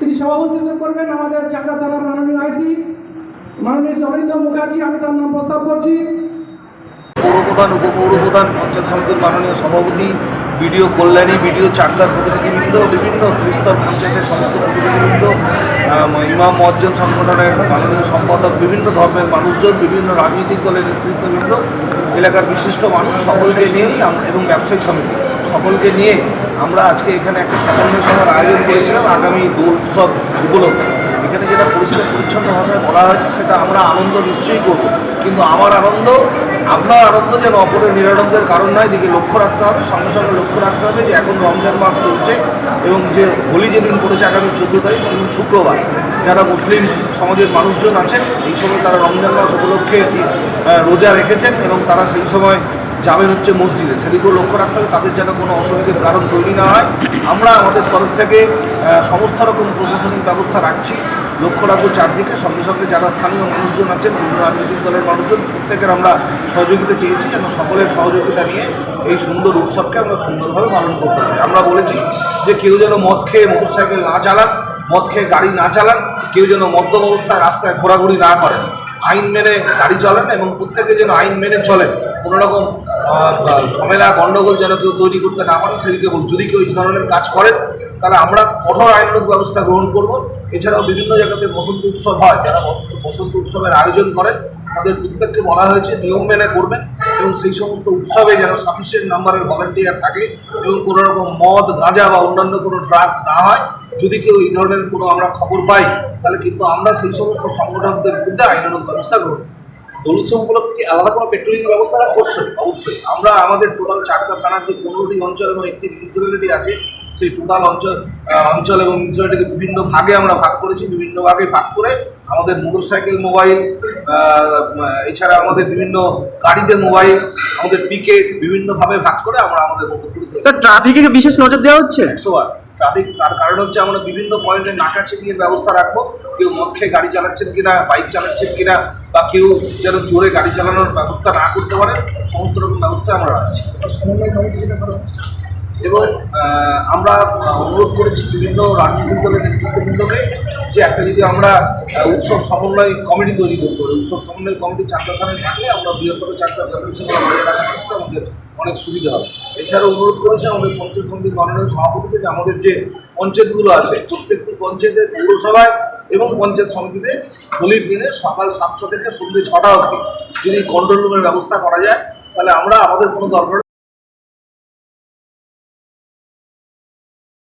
তিনি সভাপতিত্ব করবেন আমাদের চাকদা থানার মাননীয় আইসি, মাননীয় অরিন্দ মুখার্জি, আমি তার নাম প্রস্তাব করছি। পৌরপ্রধান উপপৌরপ্রধান, পঞ্চায়েত সমিতির মাননীয় সভাপতি, বিডিও কল্যাণী, বিডিও চাকদার প্রতিনিধিবৃন্দ, বিভিন্ন ত্রিস্তর পঞ্চায়েতের সমস্ত প্রতিনিধিবৃন্দ ইমাম মজ্জন সংগঠনের মাননীয় সম্পাদক, বিভিন্ন ধর্মের মানুষজন, বিভিন্ন রাজনৈতিক দলের নেতৃত্ববৃন্দ, এলাকার বিশিষ্ট মানুষ সকলকে নিয়েই এবং ব্যবসায়িক সমিতি। সকলকে নিয়ে আমরা আজকে এখানে একটা সমন্বয় সভার আয়োজন করেছিলাম আগামী দোল উৎসব উপলক্ষে। এখানে যেটা পরিষ্কার পরিচ্ছন্ন ভাষায় বলা হয়েছে সেটা আমরা আনন্দ নিশ্চয়ই করব। কিন্তু আমার আনন্দ, আপনার আনন্দ যেন অপরের নিরানন্দের কারণ নয়, দিকে লক্ষ্য রাখতে হবে, সঙ্গে সঙ্গে লক্ষ্য রাখতে হবে যে এখন রমজান মাস চলছে এবং যে হোলি যেদিন পড়েছে আগামী চোদ্দ তারিখ, সেদিন শুক্রবার। যারা মুসলিম সমাজের মানুষজন আছেন, এই সময় তারা রমজান মাস উপলক্ষে রোজা রেখেছেন এবং তারা সেই সময় যাবেন হচ্ছে মসজিদে। সেদিকেও লক্ষ্য রাখতে হবে, তাদের যেন কোনো অসুবিধের কারণ তৈরি না হয়। আমরা আমাদের তরফ থেকে সমস্ত রকম প্রশাসনিক ব্যবস্থা রাখছি। লক্ষ্য রাখব চারদিকে। সঙ্গে সঙ্গে যারা স্থানীয় মানুষজন আছেন, বিভিন্ন রাজনৈতিক দলের মানুষজন, প্রত্যেকের আমরা সহযোগিতা চেয়েছি যেন সকলের সহযোগিতা নিয়ে এই সুন্দর উৎসবকে আমরা সুন্দরভাবে পালন করতে পারি। আমরা বলেছি যে কেউ যেন মদ খেয়ে মোটরসাইকেল না চালান, মদ খেয়ে গাড়ি না চালান, কেউ যেন মদ্যপ অবস্থায় রাস্তায় ঘোরাঘুরি না করেন। আইন মেনে গাড়ি চালান এবং প্রত্যেকে যেন আইন মেনে চলেন। কোনো রকম ঝামেলা গণ্ডগোল যেন কেউ তৈরি করতে না পারেন সেদিকে বলুন। যদি কেউ এই ধরনের কাজ করেন, তাহলে আমরা কঠোর আইনগত ব্যবস্থা গ্রহণ করব। এছাড়াও বিভিন্ন জায়গাতে বসন্ত উৎসব হয়, যারা বসন্ত- উৎসবের আয়োজন করেন, তাদের প্রত্যেককে বলা হয়েছে নিয়ম মেনে করবেন এবং সেই সমস্ত উৎসবে যেন সাফিসিয়েন্ট নাম্বারের ভলান্টিয়ার থাকে এবং কোনো রকম মদ, গাঁজা বা অন্যান্য কোনো ড্রাগস না হয়। যদি কেউ এই ধরনের কোনো আমরা খবর পাই, তাহলে কিন্তু আমরা সেই সমস্ত সংগঠকদের বিরুদ্ধে আইনানুগ ব্যবস্থা করব। দোল উৎসব উপলক্ষে কি আলাদা কোনো পেট্রোলিং ব্যবস্থা আছে? অবশ্যই অবশ্যই। আমরা আমাদের টোটাল চারটা থানার যে পনেরোটি অঞ্চল এবং একটি মিউনিসিপ্যালিটি আছে সেই টোটাল অঞ্চল অঞ্চল এবং মিউনিসিপ্যালিটিকে বিভিন্ন ভাগে আমরা ভাগ করেছি বিভিন্ন ভাগে ভাগ করে আমাদের মোটরসাইকেল মোবাইল এছাড়া আমাদের বিভিন্ন গাড়িতে মোবাইল আমাদের পিকেট বিভিন্নভাবে ভাগ করে আমরা আমাদের মতো করে স্যার ট্রাফিকে বিশেষ নজর দেওয়া হচ্ছে? একশো বার। ট্রাফিক তার কারণ হচ্ছে আমরা বিভিন্ন পয়েন্টে নাকা ছিটিয়ে ব্যবস্থা রাখব কেউ মদ খেয়ে গাড়ি চালাচ্ছেন কিনা বাইক চালাচ্ছেন কিনা, বা কেউ যেন জোরে গাড়ি চালানোর ব্যবস্থা না করতে পারে, সমস্ত রকম ব্যবস্থা আমরা রাখছি। এবং আমরা অনুরোধ করেছি বিভিন্ন রাজনৈতিক দলের নেতৃত্ববৃন্দকে যে একটা যদি আমরা উৎসব সমন্বয় কমিটি তৈরি করতে পারি উৎসব সমন্বয় কমিটি চাকদা থানায় থাকলে আমরা বৃহত্তর চাকদা সার্ভিস আমাদের অনেক সুবিধা হবে। এছাড়া অনুরোধ করেছে আমাদের পঞ্চায়েত সমিতির মাননীয় সভাপতিকে যে আমাদের যে পঞ্চায়েতগুলো আছে, প্রত্যেকটি পঞ্চায়েতের পৌরসভায় এবং পঞ্চায়েত সমিতিতে হোলির দিনে সকাল সাতটা থেকে সন্ধ্যে ছটা অবধি যদি কন্ট্রোল রুমের ব্যবস্থা করা যায়, তাহলে আমরা আমাদের কোনো দরকার